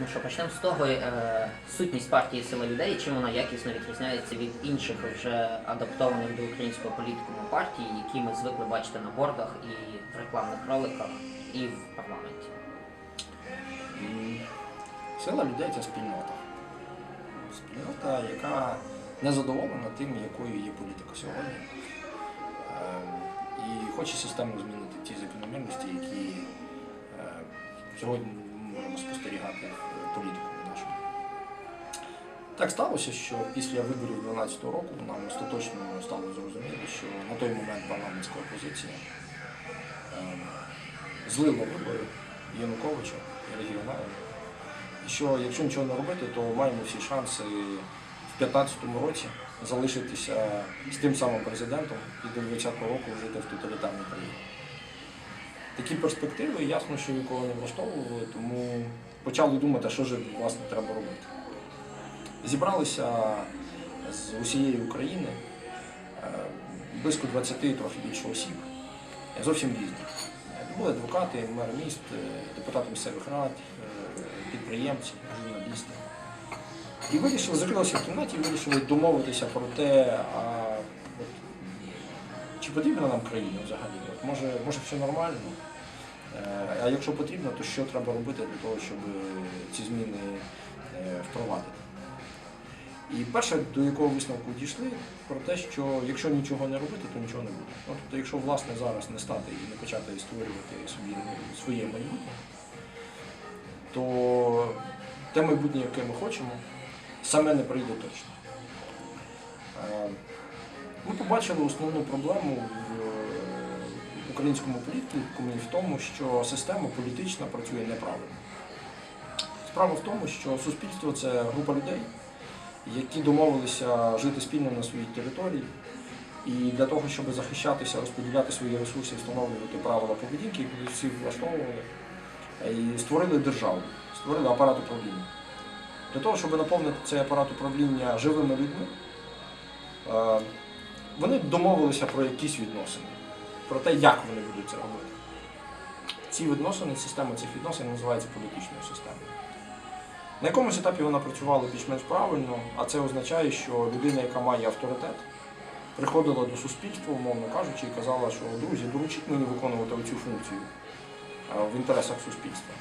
Ну що, почнемо з того, е, сутність партії Сила людей, чим вона якісно відрізняється від інших вже адаптованих до українського політикуму партій, які ми звикли бачити на бордах і в рекламних роликах, і в парламенті. Сила людей це спільнота. Спільнота, яка не задоволена тим, якою є політика сьогодні. Ем, І хоче системно змінити ті закономірності, які е, сьогодні можемо спостерігати політику нашому. Так сталося, що після виборів 2012 року нам остаточно стало зрозуміло, що на той момент парламентська опозиція ем, злила вибори Януковича і регіоналів. І що якщо нічого не робити, то маємо всі шанси в 2015 році залишитися з тим самим президентом і до 20-го року жити в тоталітарній країні. Такі перспективи ясно, що нікого не влаштовували, тому почали думати, що ж власне треба робити. Зібралися з усієї України е, близько 20 трохи більше осіб, зовсім різні. Е, Були адвокати, мер міст, е, депутати місцевих рад, е, підприємці, журналісти. І вирішили, закрилися в кімнаті вирішили домовитися про те, чи потрібна нам країна взагалі? От, може, може все нормально? Е, А якщо потрібно, то що треба робити для того, щоб ці зміни е, впровадити? І перше, до якого висновку дійшли, про те, що якщо нічого не робити, то нічого не буде. Ну, тобто, якщо власне зараз не стати і не почати створювати собі своє майбутнє, то те майбутнє, яке ми хочемо, саме не прийде точно. Е, Ми побачили основну проблему в е, українському політикумі в тому, що система політична працює неправильно. Справа в тому, що суспільство це група людей, які домовилися жити спільно на своїй території. І для того, щоб захищатися, розподіляти свої ресурси, встановлювати правила поведінки, які всі влаштовували, і створили державу, створили апарат управління. Для того, щоб наповнити цей апарат управління живими людьми, е, вони домовилися про якісь відносини, про те, як вони будуть це робити. Ці відносини, система цих відносин називається політичною системою. На якомусь етапі вона працювала більш-менш правильно, а це означає, що людина, яка має авторитет, приходила до суспільства, умовно кажучи, і казала, що друзі, доручіть мені виконувати цю функцію в інтересах суспільства.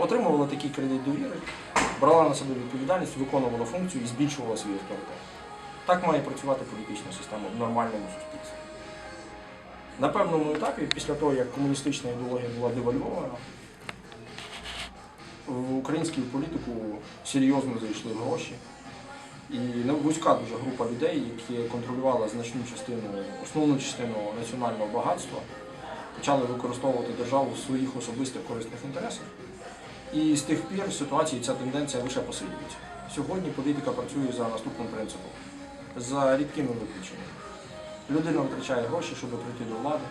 Отримувала такий кредит довіри, брала на себе відповідальність, виконувала функцію і збільшувала свій авторитет. Так має працювати політична система в нормальному суспільстві. На певному етапі, після того, як комуністична ідеологія була девальвована, в українську політику серйозно зайшли гроші. І ну, вузька дуже група людей, які контролювали значну частину, основну частину національного багатства, почали використовувати державу в своїх особистих корисних інтересах. І з тих пір ситуації ця тенденція лише посилюється. Сьогодні політика працює за наступним принципом, за рідкими виключеннями. Людина витрачає гроші, щоб прийти до влади,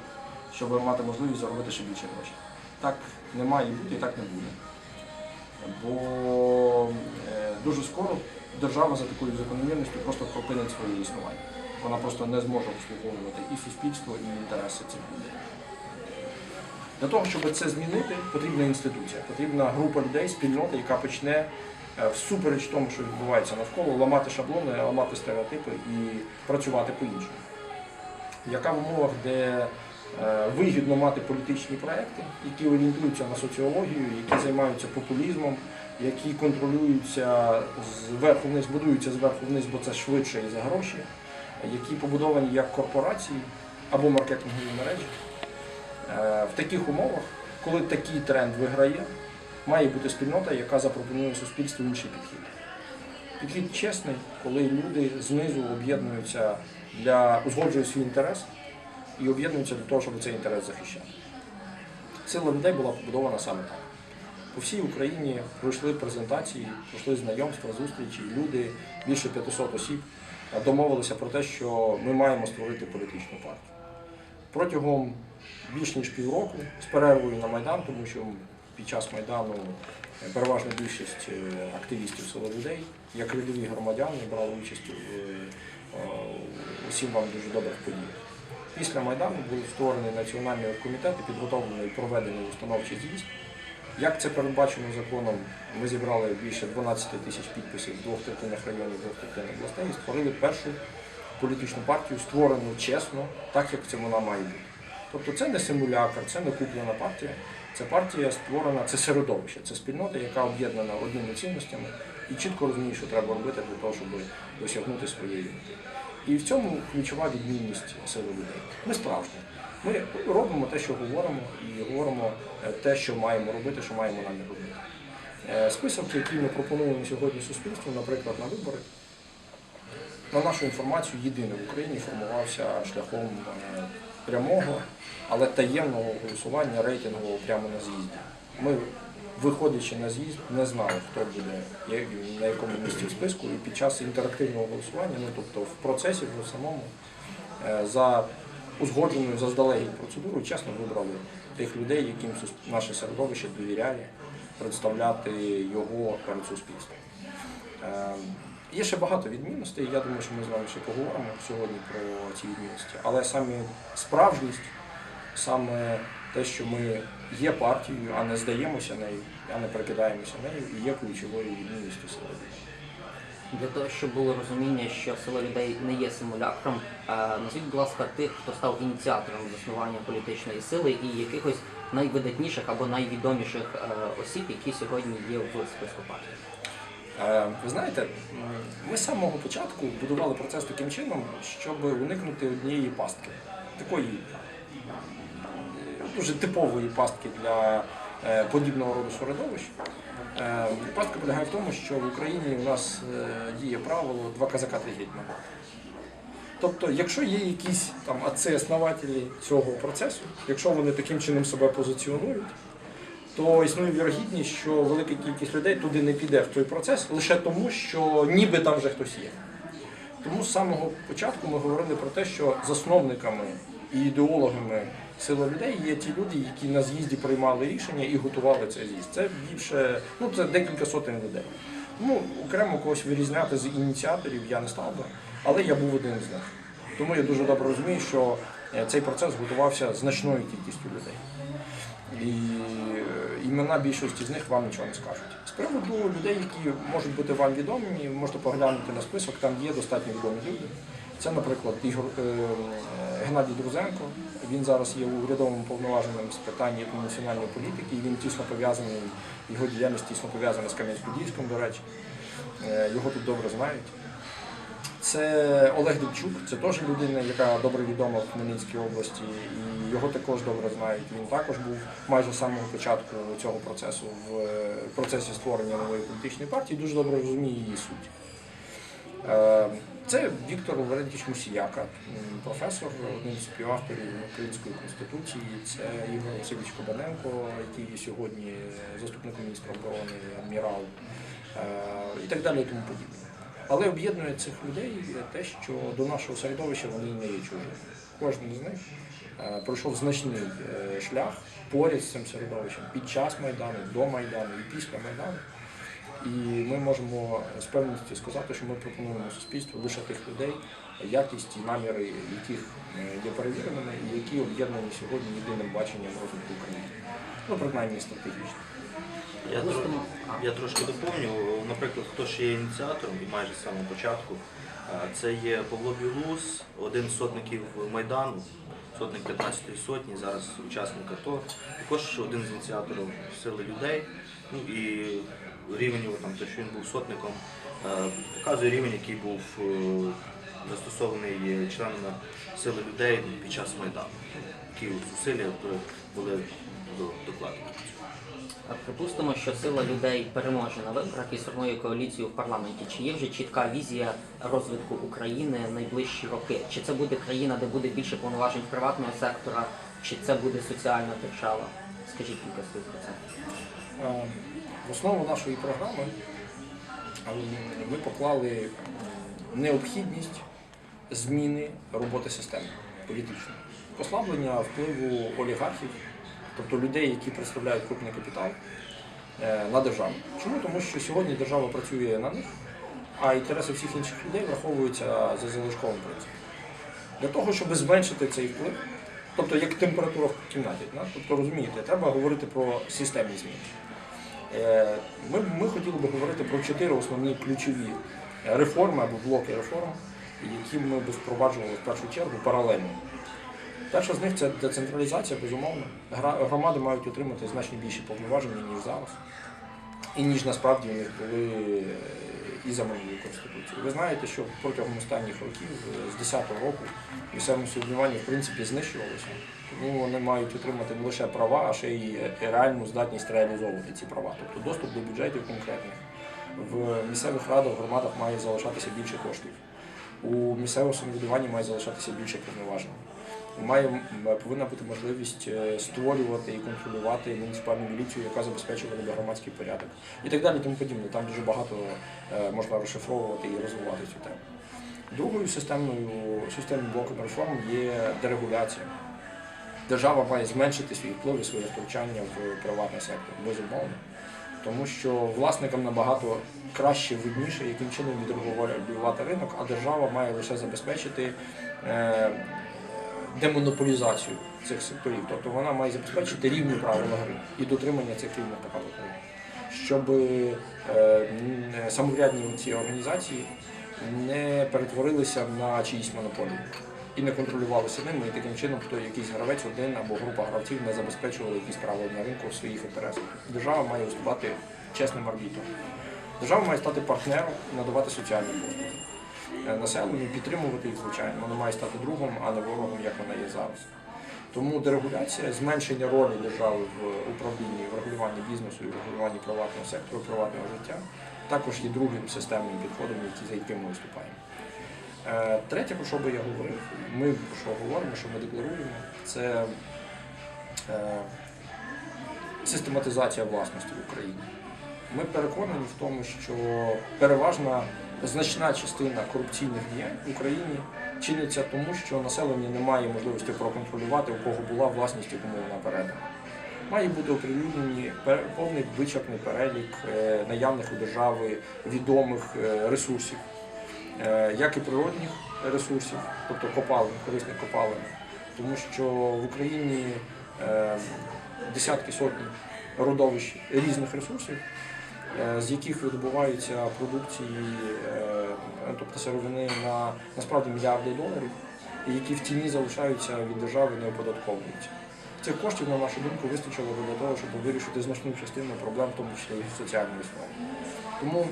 щоб мати можливість заробити ще більше грошей. Так не має бути і так не буде. Бо е, дуже скоро держава за такою закономірністю просто припинить своє існування. Вона просто не зможе обслуговувати і суспільство, і інтереси цих людей. Для того, щоб це змінити, потрібна інституція, потрібна група людей, спільнота, яка почне всупереч тому, що відбувається навколо, ламати шаблони, ламати стереотипи і працювати по-іншому. Яка в умовах, де е, вигідно мати політичні проекти, які орієнтуються на соціологію, які займаються популізмом, які контролюються зверху вниз, будуються зверху вниз, бо це швидше і за гроші, які побудовані як корпорації або маркетингові мережі. Е, В таких умовах, коли такий тренд виграє, має бути спільнота, яка запропонує суспільству інший підхід. Підхід чесний, коли люди знизу об'єднуються для узгоджують свій інтерес і об'єднуються для того, щоб цей інтерес захищати. Сила людей була побудована саме так. По всій Україні пройшли презентації, пройшли знайомства, зустрічі, люди, більше 500 осіб, домовилися про те, що ми маємо створити політичну партію. Протягом більш ніж півроку з перервою на Майдан, тому що під час Майдану переважна більшість е, активістів сила людей, як рядові громадяни, брали участь е, усім вам дуже добрих подіях. Після Майдану був створений національний комітет і підготовлений і проведений установчий з'їзд, Як це передбачено законом, ми зібрали більше 12 тисяч підписів в двох третинах районів, двох третинах областей і створили першу політичну партію, створену чесно, так як це вона має бути. Тобто це не симулятор, це не куплена партія. Це партія створена, це середовище, це спільнота, яка об'єднана одними цінностями і чітко розуміє, що треба робити для того, щоб досягнути своєї. І в цьому ключова відмінність сили людей. Ми справжні. Ми робимо те, що говоримо, і говоримо е, те, що маємо робити, що маємо намір робити. Е, Список, який ми пропонуємо сьогодні суспільству, наприклад, на вибори, на нашу інформацію єдиний в Україні формувався шляхом е, прямого, але таємного голосування рейтингового прямо на з'їзді. Ми, виходячи на з'їзд, не знали, хто буде на якому місці в списку, і під час інтерактивного голосування, ну тобто в процесі вже самому, е, за узгодженою заздалегідь процедурою, чесно вибрали тих людей, яким наше середовище довіряє представляти його перед суспільством. Є ще багато відмінностей. Я думаю, що ми з вами ще поговоримо сьогодні про ці відмінності. Але саме справжність, саме те, що ми є партією, а не здаємося нею, а не прикидаємося нею, і є ключовою відмінністю сили. Для того, щоб було розуміння, що сила людей не є симулякром, е, назвіть, будь ласка, тих, хто став ініціатором заснування політичної сили і якихось найвидатніших або найвідоміших е, осіб, які сьогодні є в списку партії. Е, Ви знаєте, ми з самого початку будували процес таким чином, щоб уникнути однієї пастки. Такої е, дуже типової пастки для е, подібного роду середовищ. Пастка полягає в тому, що в Україні у нас діє правило два казака три гетьмана. Тобто, якщо є якісь там отці-основателі цього процесу, якщо вони таким чином себе позиціонують, то існує вірогідність, що велика кількість людей туди не піде в той процес лише тому, що ніби там вже хтось є. Тому з самого початку ми говорили про те, що засновниками і ідеологами сили людей є ті люди, які на з'їзді приймали рішення і готували цей з'їзд. Це більше, ну це декілька сотень людей. Тому окремо когось вирізняти з ініціаторів я не став би, але я був один з них. Тому я дуже добре розумію, що е, цей процес готувався значною кількістю людей. І е, імена більшості з них вам нічого не скажуть. З приводу людей, які можуть бути вам відомі, можете поглянути на список, там є достатньо відомі люди. Це, наприклад, Ігор е, Геннадій Друзенко. Він зараз є урядовим повноваженим з питань національної політики, і він тісно пов'язаний, його діяльність тісно пов'язана з Кам'янськ-Подільськом, до речі. Е, Його тут добре знають. Це Олег Дубчук, це теж людина, яка добре відома в Хмельницькій області, і його також добре знають. Він також був майже з самого початку цього процесу в е, процесі створення нової політичної партії, дуже добре розуміє її суть. Е, Це Віктор Лаврентійович Мусіяка, професор, один з співавторів Української конституції. Це Ігор Васильович Кабаненко, який сьогодні заступник міністра оборони, адмірал е, і так далі, і тому подібне. Але об'єднує цих людей те, що до нашого середовища вони не є чужі. Кожен з них е, пройшов значний е, шлях поряд з цим середовищем під час Майдану, до Майдану і після Майдану. І ми можемо з певністю сказати, що ми пропонуємо суспільству лише тих людей, якість і наміри яких е, є перевіреними і які об'єднані сьогодні єдиним баченням розвитку України. Ну, принаймні стратегічно. Я, тро- я трошки доповню. Наприклад, хто ще є ініціатором і майже з самого початку, е, це є Павло Білус, один з сотників Майдану, сотник 15-ї сотні, зараз учасник АТО. Також один з ініціаторів сили людей. Ну і рівень його там, те, що він був сотником, е, показує рівень, який був е, застосований членами сили людей під час Майдану. Які зусилля були до- докладені. Припустимо, що сила людей переможе на виборах і сформує коаліцію в парламенті. Чи є вже чітка візія розвитку України в найближчі роки? Чи це буде країна, де буде більше повноважень приватного сектора, чи це буде соціальна держава? Скажіть кілька слів про це. Е, В основу нашої програми е, ми поклали необхідність зміни роботи системи політичної, послаблення впливу олігархів, тобто людей, які представляють крупний капітал, е, на державу. Чому? Тому що сьогодні держава працює на них, а інтереси всіх інших людей враховуються за залишковим принципом. Для того, щоб зменшити цей вплив, Тобто як температура в кімнаті. да? Тобто розумієте, треба говорити про системні зміни. Е, Ми, ми хотіли би говорити про чотири основні ключові реформи або блоки реформ, які ми б впроваджували в першу чергу паралельно. Перша з них це децентралізація, безумовно. Громади мають отримати значно більші повноваження, ніж зараз, і ніж насправді у них були е, і за минулою конституцією. Ви знаєте, що протягом останніх років, е, з 10-го року, місцеве самоврядування в принципі знищувалося. Тому вони мають отримати не лише права, а ще й е, реальну здатність реалізовувати ці права. Тобто доступ до бюджетів конкретних. В місцевих радах, в громадах має залишатися більше коштів. У місцевому самоврядуванні має залишатися більше повноважень. Має повинна бути можливість е, створювати і контролювати муніципальну міліцію, яка забезпечувала громадський порядок, і так далі, тому подібне. Там дуже багато е, можна розшифровувати і розвивати цю тему. Другою системною системним блоком реформ є дерегуляція. Держава має зменшити свій вплив і своє втручання в приватний сектор, безумовно. Тому що власникам набагато краще видніше, яким чином відрегулювати ринок, а держава має лише забезпечити е, демонополізацію цих секторів. Тобто вона має забезпечити рівні правила гри і дотримання цих рівних правил гри. Щоб е, самоврядні ці організації не перетворилися на чиїсь монополії і не контролювалися ними, і таким чином хто якийсь гравець один або група гравців не забезпечували якісь правила на ринку в своїх інтересах. Держава має виступати чесним арбітром. Держава має стати партнером надавати соціальні послуги. Е, Населенню підтримувати їх, звичайно, вона має стати другом, а не ворогом, як вона є зараз. Тому дерегуляція, зменшення ролі держави в управлінні, в регулюванні бізнесу і в регулюванні приватного сектору, приватного життя також є другим системним підходом, за яким ми виступаємо. Е, Третє, про що би я говорив, ми про що говоримо, що ми декларуємо, це е, систематизація власності в Україні. Ми переконані в тому, що переважна значна частина корупційних діянь в Україні чиниться тому, що населення не має можливості проконтролювати, у кого була власність, і кому вона передана. Має бути оприлюднений повний вичерпний перелік е, наявних у держави відомих е, ресурсів, е, як і природних ресурсів, тобто копалин, корисних копалин, тому що в Україні десятки сотні родовищ різних ресурсів, з яких видобуваються продукції, е, тобто сировини на насправді мільярди доларів, які в тіні залишаються від держави, не оподатковуються. Цих коштів, на нашу думку, вистачило для того, щоб вирішити значну частину проблем, в тому числі і в соціальній сфері. Тому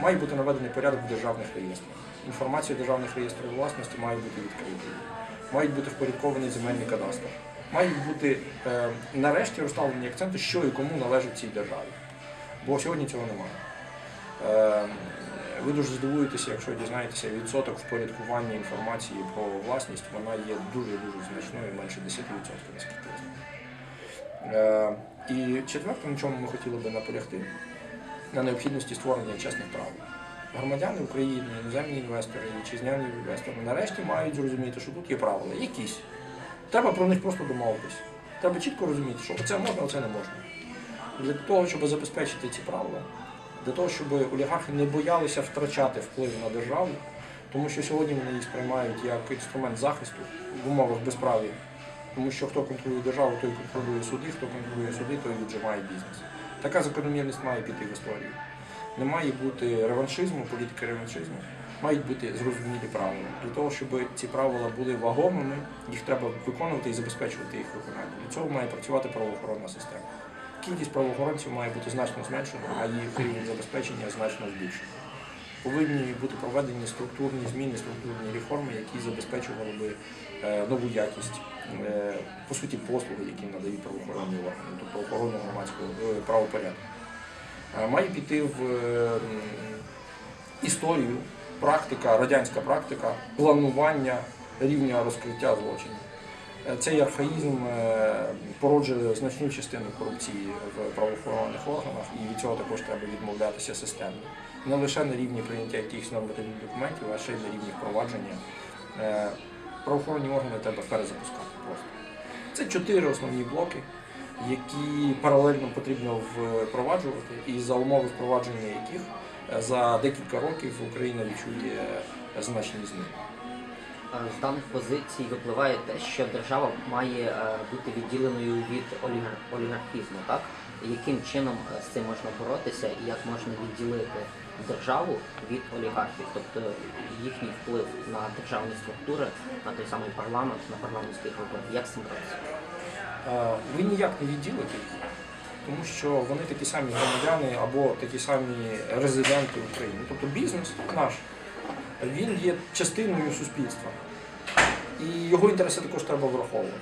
має бути наведений порядок в державних реєстрах. Інформація державних реєстрів власності має бути відкритою. Мають бути впорядковані земельні кадастри. Мають бути е, нарешті розставлені акценти, що і кому належить цій державі. Бо сьогодні цього немає. Е, ви дуже здивуєтеся, якщо дізнаєтеся відсоток впорядкування інформації про власність, вона є дуже-дуже значною, менше 10%, наскільки я знаю. Е, І четверте, на чому ми хотіли би наполягти, на необхідності створення чесних правил. Громадяни України, іноземні інвестори, вітчизняні інвестори нарешті мають зрозуміти, що тут є правила, якісь. Треба про них просто домовитись. Треба чітко розуміти, що оце можна, оце не можна. Для того, щоб забезпечити ці правила, для того, щоб олігархи не боялися втрачати вплив на державу, тому що сьогодні вони їх сприймають як інструмент захисту в умовах безправ'я. Тому що хто контролює державу, той контролює суди, хто контролює суди, той віджимає бізнес. Така закономірність має піти в історію. Не має бути реваншизму, політики реваншизму. Мають бути зрозумілі правила. Для того, щоб ці правила були вагомими, їх треба виконувати і забезпечувати їх виконання. Для цього має працювати правоохоронна система. Кількість правоохоронців має бути значно зменшена, а їх рівень забезпечення значно збільшено. Повинні бути проведені структурні зміни, структурні реформи, які забезпечували би е, нову якість, е, по суті, послуги, які надають правоохоронні органи, тобто охорону громадського е, правопорядку. Має піти в історію практика, радянська практика планування рівня розкриття злочинів. Е, Цей архаїзм е, породжує значну частину корупції в правоохоронних органах, і від цього також треба відмовлятися системно. Не лише на рівні прийняття якихось нормативних документів, а ще й на рівні впровадження. Е, Правоохоронні органи треба перезапускати просто. Це чотири основні блоки, які паралельно потрібно впроваджувати, і за умови впровадження яких за декілька років Україна відчує значні зміни. З даних позицій випливає те, що держава має е, бути відділеною від олігар... олігархізму, так? Яким чином е, з цим можна боротися і як можна відділити державу від олігархів, тобто їхній вплив на державні структури, на той самий парламент, на парламентські групи. Як з цим боротися? Е, ви ніяк не відділите їх, тому що вони такі самі громадяни або такі самі резиденти України. Тобто бізнес наш, він є частиною суспільства. І його інтереси також треба враховувати.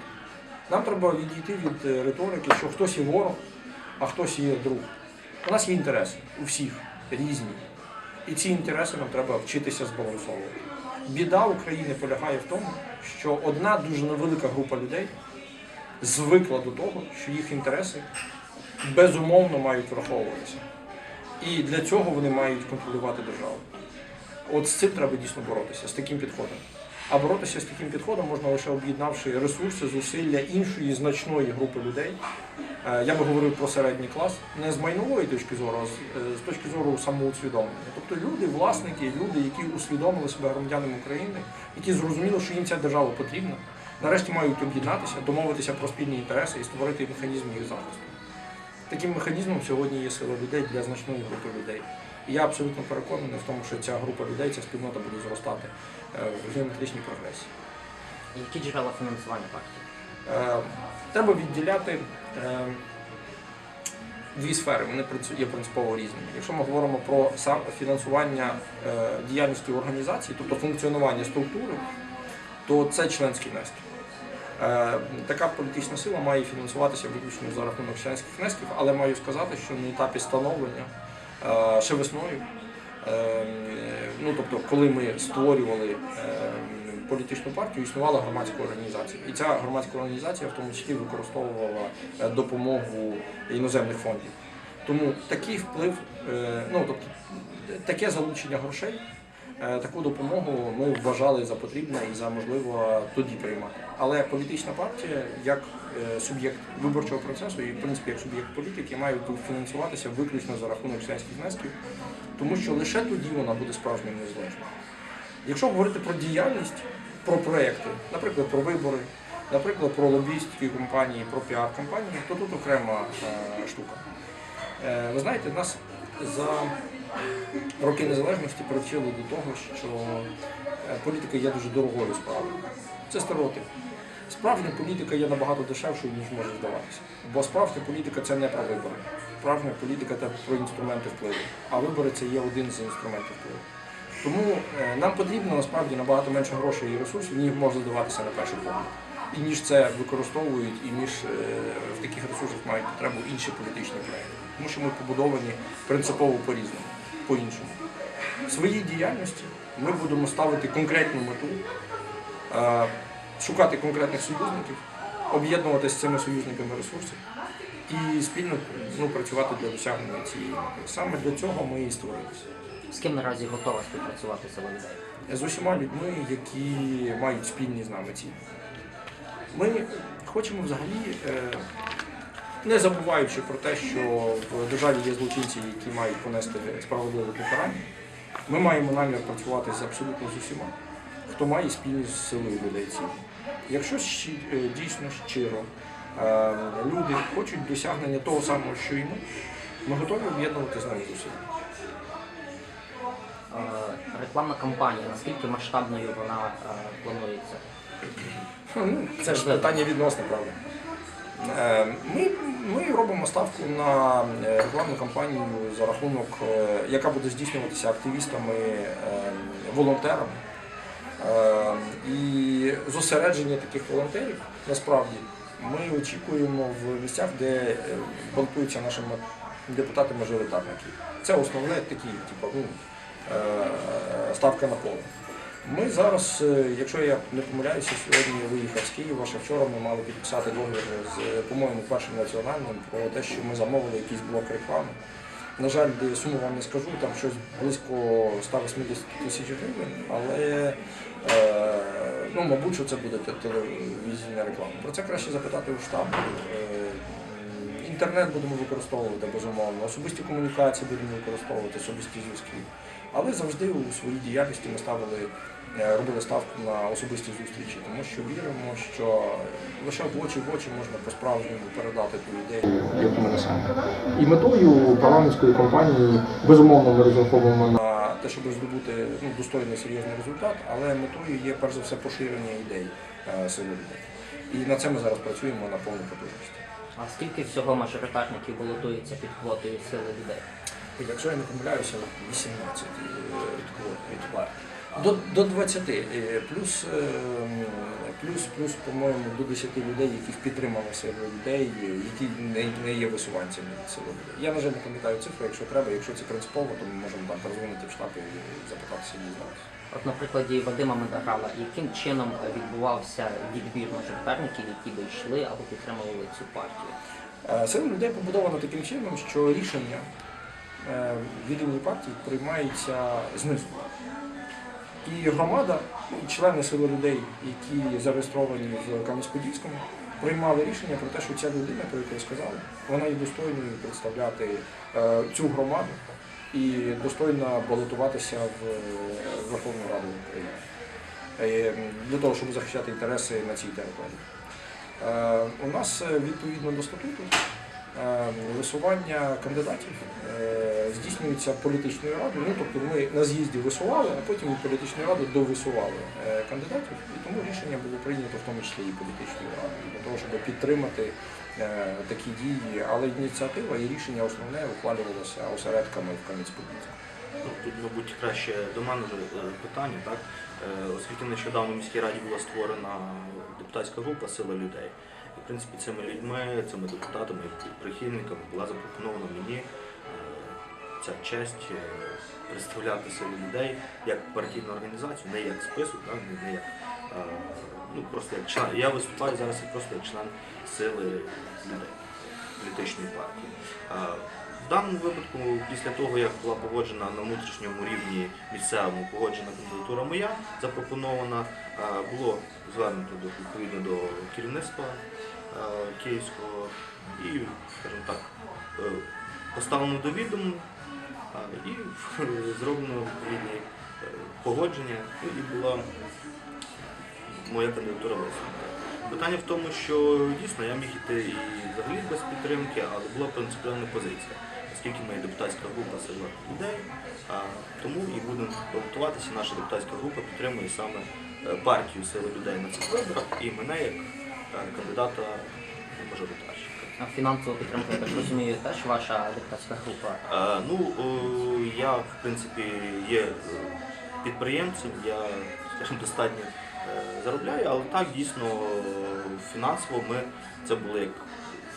Нам треба відійти від е, риторики, що хтось є ворог, а хтось є друг. У нас є інтереси у всіх різні. І ці інтереси нам треба вчитися збалансовувати. Біда України полягає в тому, що одна дуже невелика група людей звикла до того, що їх інтереси безумовно мають враховуватися. І для цього вони мають контролювати державу. От з цим треба дійсно боротися, з таким підходом. А боротися з таким підходом можна лише об'єднавши ресурси, зусилля іншої значної групи людей. Е, Я би говорив про середній клас, не з майнової точки зору, а з, е, точки зору самоусвідомлення. Тобто люди, власники, люди, які усвідомили себе громадянами України, які зрозуміли, що їм ця держава потрібна, нарешті мають об'єднатися, домовитися про спільні інтереси і створити механізм їх захисту. Таким механізмом сьогодні є сила людей для значної групи людей. І я абсолютно переконаний в тому, що ця група людей, ця спільнота буде зростати е, в геометричній прогресії. Які джерела фінансування партії? Е, Треба відділяти е, дві сфери, вони є принципово різними. Якщо ми говоримо про фінансування діяльності організації, тобто функціонування структури, то це членські внески. Така політична сила має фінансуватися виключно за рахунок членських внесків, але маю сказати, що на етапі становлення ще весною, е, ну тобто, коли ми створювали е, політичну партію, існувала громадська організація. І ця громадська організація в тому числі використовувала е, допомогу іноземних фондів. Тому такий вплив, е, ну тобто таке залучення грошей, е, таку допомогу ми вважали за потрібне і за можливо тоді приймати. Але політична партія як суб'єкт виборчого процесу і в принципі як суб'єкт політики має фінансуватися виключно за рахунок членських внесків, тому що лише тоді вона буде справжньою незалежною. Якщо говорити про діяльність, про проекти, наприклад, про вибори, наприклад, про лобістські компанії, про піар-компанії, то тут окрема е, штука. Е, ви знаєте, нас за роки незалежності привчили до того, що е, політика є дуже дорогою справою. Це стереотип. Справжня політика є набагато дешевшою, ніж може здаватися. Бо справжня політика це не про вибори. Справжня політика це про інструменти впливу. А вибори це є один з інструментів впливу. Тому е, нам потрібно насправді набагато менше грошей і ресурсів, ніж може здаватися на перший погляд. І ніж це використовують, і ніж е, в таких ресурсах мають потребу інші політичні проекти. Тому що ми побудовані принципово по-різному, по-іншому. В своїй діяльності ми будемо ставити конкретну мету, е, шукати конкретних союзників, об'єднувати з цими союзниками ресурси і спільно ну, працювати для досягнення цієї мети. Саме для цього ми і створилися. З ким наразі готова співпрацювати людей? з усіма людьми, які мають спільні з нами цілі. Ми хочемо взагалі, е, не забуваючи про те, що в державі є злочинці, які мають понести справедливе покарання, ми маємо намір працювати з абсолютно з усіма, хто має спільні з силою людей цілі. Якщо е, дійсно щиро е, люди хочуть досягнення того самого, що і ми, ми готові об'єднувати з ними зусилля. Е, Рекламна кампанія, наскільки масштабною вона планується? Ну, це ж питання відносне, правда. Ми, ми робимо ставку на рекламну кампанію за рахунок, яка буде здійснюватися активістами, волонтерами. Е, І зосередження таких волонтерів насправді ми очікуємо в місцях, де е, балотуються нашими депутати-мажоритарники. Це основне такі, типу, ну, е, ставка на поле. Ми зараз, е, якщо я не помиляюся, сьогодні виїхав з Києва, ще вчора ми мали підписати договір з, по-моєму, першим національним про те, що ми замовили якийсь блок реклами. На жаль, суму вам не скажу, там щось близько 180 тисяч гривень, але ну, мабуть, що це буде телевізійна реклама. Про це краще запитати у штабу. Е, Інтернет будемо використовувати безумовно, особисті комунікації будемо використовувати, особисті зв'язки. Але завжди у своїй діяльності ми ставили, е, робили ставку на особисті зустрічі, тому що віримо, що лише в очі в очі можна по-справжньому передати ту ідею, яку ми несемо. І метою парламентської кампанії безумовно ми розраховуємо на те, щоб здобути ну, достойний серйозний результат, але метою є перш за все поширення ідей е, сили людей. І над це ми зараз працюємо на повну потужність. А скільки всього мажоритарників балотується під квотою сили людей? Якщо я не помиляюся, 18 е, квот від партії. До, до 20, е, плюс, е, плюс, плюс, по-моєму, до 10 людей, яких підтримали силу людей, е, які не, не є висуванцями від сили людей. Я, на жаль, не пам'ятаю цифру, якщо треба, якщо це принципово, то ми можемо там перезвонити в штаб і запитатися і дізнатися. От на прикладі Вадима Медагала, яким чином відбувався відбір мажоритарників, які би йшли або підтримували цю партію? Сила людей побудована таким чином, що рішення від імені партії приймаються знизу. І громада, і члени сили людей, які зареєстровані в Кам'янець-Подільському, приймали рішення про те, що ця людина, про яку я сказав, вона є достойною представляти е, цю громаду і достойна балотуватися в е, Верховну Раду України Е, для того, щоб захищати інтереси на цій території. У нас відповідно до статуту висування кандидатів е, здійснюється політичною радою. Ну, тобто ми на з'їзді висували, а потім від політичної ради довисували е, кандидатів. І тому рішення було прийнято в тому числі і політичною радою для того, щоб підтримати е, такі дії. Але ініціатива і рішення основне ухвалювалося осередками в Кам'янець-Подільському. Ну, тут, мабуть, краще до мене питання, так? Оскільки нещодавно в міській раді була створена депутатська група Сила людей. Принципі, цими людьми, цими депутатами, прихильниками була запропонована мені е, ця честь е, представляти силу людей як партійну організацію, не як список, не- як е, ну, просто як член. Я виступаю зараз просто як член сили людей політичної партії. В даному випадку, після того, як була погоджена на внутрішньому рівні місцевому погоджена кандидатура моя, запропонована, було звернуто відповідно до керівництва київського і, скажімо так, е, поставлено до відому е, і зроблено відповідні е, погодження, ну, і була моя кандидатура висунута. Питання в тому, що дійсно я міг йти і взагалі без підтримки, але була принципіальна позиція, оскільки ми депутатська група сила людей, тому і будемо балотуватися. Наша депутатська група підтримує саме е, партію сили людей на цих виборах і мене як е, кандидата мажоритарщика. А фінансову підтримку, я так розумію, теж ваша депутатська група. Е, Ну, е, я, в принципі, є е, підприємцем, я, скажімо, достатньо е, заробляю, але так, дійсно, фінансово ми, це були, як,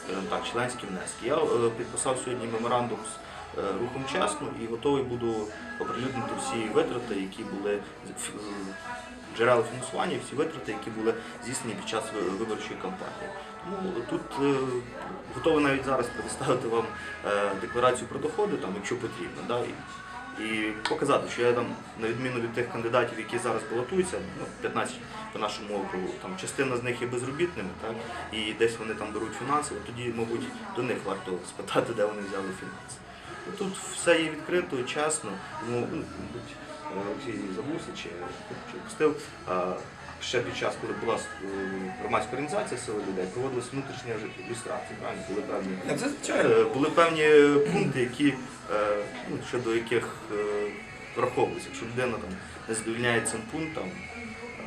скажімо так, членські внески. Я е, підписав сьогодні меморандум з е, рухом чесно і готовий буду оприлюднити всі витрати, які були джерела фінансування, всі витрати, які були здійснені під час виборчої кампанії. Тому тут е, готовий навіть зараз предоставити вам е, декларацію про доходи, там, якщо потрібно, да, і, показати, що я там, на відміну від тих кандидатів, які зараз балотуються, ну, 15 по нашому округу, там частина з них є безробітними, так, і десь вони там беруть фінанси, тоді, мабуть, до них варто спитати, де вони взяли фінанси. Тут все є відкрито чесно, ну, Олексій забувся чи, чи пустив. Ще під час, коли була е, громадська організація сили людей, проводилась внутрішня ілюстрація? Були певні. Е, Були певні пункти, які, е, ну, щодо яких е, враховувалися. Якщо людина там не задовільняє цим пунктам, е,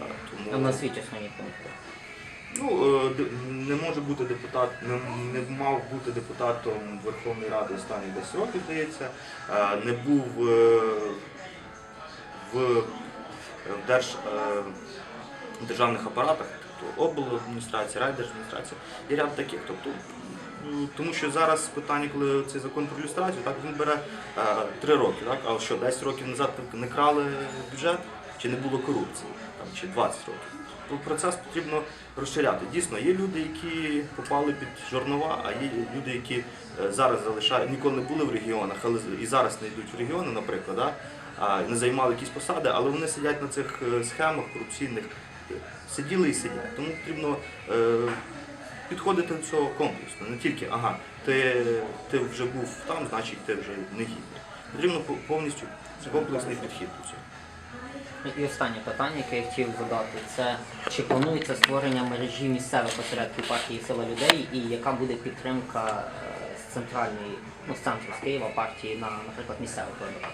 А тому назвіть основні пункти. ну, е, не може бути депутат, не, не мав бути депутатом Верховної Ради останні 10 років, здається, е, не був е, в, в держ, е, державних апаратах, тобто обладміністрація, райдержадміністрація, і ряд таких. Тобто, тому що зараз питання, коли цей закон про ілюстрацію, так він бере е, три роки, так? А що, 10 років назад не крали бюджет, чи не було корупції, там, чи 20 років. Тобто Процес потрібно розширяти. Дійсно, є люди, які попали під жорнова, а є люди, які е, зараз залишають, ніколи не були в регіонах, але і зараз не йдуть в регіони, наприклад, да? Не займали якісь посади, але вони сидять на цих е, схемах корупційних, сиділи і сидять. Тому потрібно е, підходити до цього комплексно. Не тільки ага, ти, ти вже був там, значить ти вже не гідний. Потрібно повністю комплексний підхід до цього. І останнє питання, яке я хотів задати, це чи планується створення мережі місцевих осередків партії Сила людей і яка буде підтримка е, з центральної, ну з центру з Києва партії на, наприклад, місцевих виборах,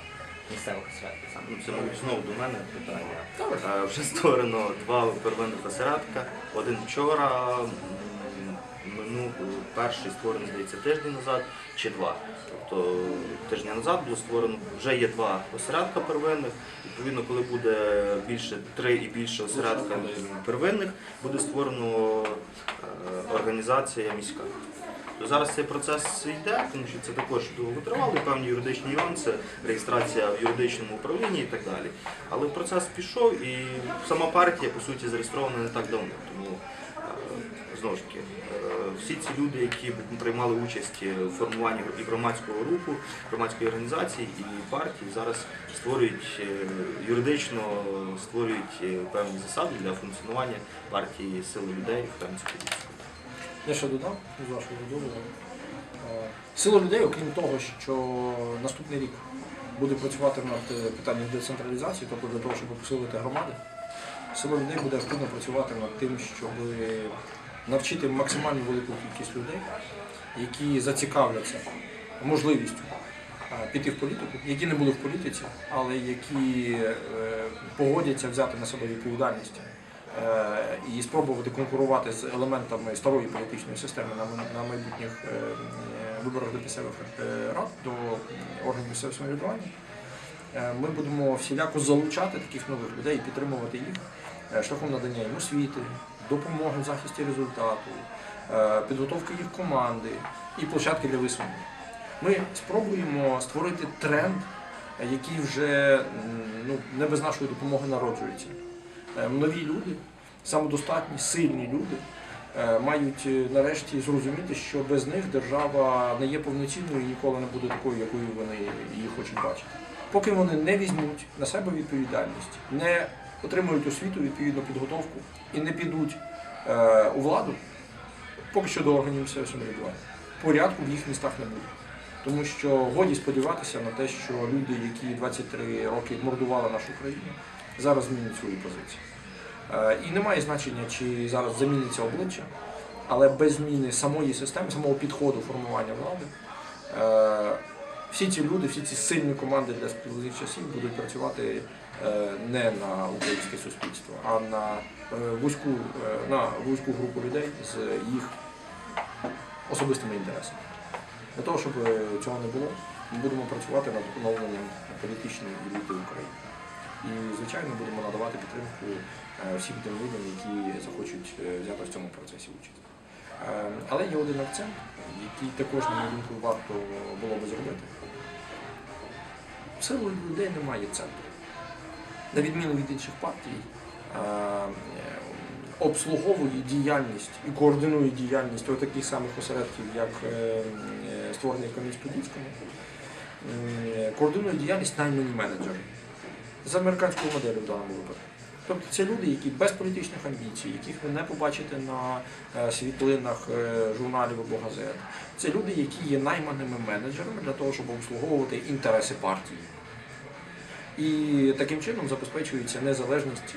місцевих осередків. Ну, Це мабуть знову до мене питання. Е, Вже створено два первинних осередка. Один вчора, м, мину, перший створений, здається, тиждень назад чи два. Тобто тижня назад було створено, вже є два осередка первинних. Відповідно, коли буде більше три і більше осередка первинних, буде створено е, організація міська. То зараз цей процес йде, тому що це також довготривалий, певні юридичні нюанси, реєстрація в юридичному управлінні і так далі. Але процес пішов і сама партія, по суті, зареєстрована не так давно. Тому е, знову ж таки, е, всі ці люди, які приймали участь у формуванні і громадського руху, громадської організації і партії, зараз створюють е, юридично створюють певні засади для функціонування партії сили людей в Подільській. Я ще додам з вашого дозволу. Сила людей, окрім того, що наступний рік буде працювати над е, питанням децентралізації, тобто для того, щоб посилити громади, сила людей буде активно працювати над тим, щоб навчити максимально велику кількість людей, які зацікавляться можливістю е, піти в політику, які не були в політиці, але які е, погодяться взяти на себе відповідальність і спробувати конкурувати з елементами старої політичної системи на, майбутніх е, е, виборах до місцевих е, рад, до органів місцевого самоврядування. Е, Ми будемо всіляко залучати таких нових людей і підтримувати їх е, шляхом надання їм освіти, допомоги в захисті результату, е, підготовки їх команди і площадки для висунення. Ми спробуємо створити тренд, е, який вже ну, не без нашої допомоги народжується. Е, Нові люди, самодостатні, сильні люди е, мають е, нарешті зрозуміти, що без них держава не є повноцінною і ніколи не буде такою, якою вони її хочуть бачити. Поки вони не візьмуть на себе відповідальність, не отримують освіту, відповідну підготовку і не підуть у владу, поки що до органів місцевого самоврядування, порядку в їх містах не буде. Тому що годі сподіватися на те, що люди, які 23 роки мордували нашу країну, зараз змінять свої позиції. Е, І немає значення, чи зараз заміниться обличчя, але без зміни самої системи, самого підходу формування влади, е, всі ці люди, всі ці сильні команди для співних часів будуть працювати е, не на українське суспільство, а на вузьку, на вузьку групу людей з їх особистими інтересами. Для того, щоб цього не було, ми будемо працювати над оновленням політичної еліти України. І, звичайно, будемо надавати підтримку е, всім тим людям, які захочуть е, взяти в цьому процесі участь. Е, Але є один акцент, який також, на мою думку, варто було би зробити. Силу людей немає центру. На відміну від інших партій, обслуговує діяльність і координує діяльність таких самих осередків, як створений в Кам'янськ-Подільському, координує діяльність наймані менеджери з американською моделлю в даному випадку. Тобто це люди, які без політичних амбіцій, яких ви не побачите на е, світлинах е, журналів або газет. Це люди, які є найманими менеджерами для того, щоб обслуговувати інтереси партії. І таким чином забезпечується незалежність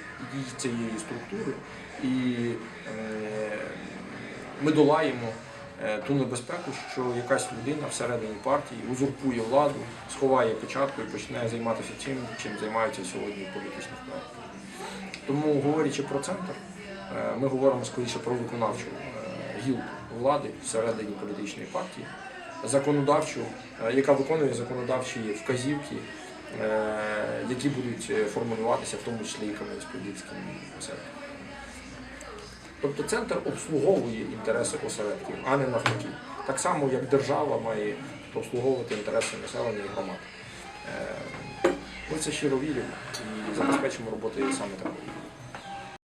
цієї структури, і е, ми долаємо ту небезпеку, що якась людина всередині партії узурпує владу, сховає печатку і почне займатися цим, чим займаються сьогодні в політичних партіях. Тому, говорячи про центр, е, ми говоримо скоріше про виконавчу е, гілку влади всередині політичної партії, законодавчу, е, яка виконує законодавчі вказівки, е, які будуть е, формулюватися в тому числі і Кам'янець-Подільським. Тобто центр обслуговує інтереси осередків, а не навпаки. Так само, як держава має обслуговувати інтереси населення і громад. Е, Ми це щиро віримо і забезпечимо роботи саме такої.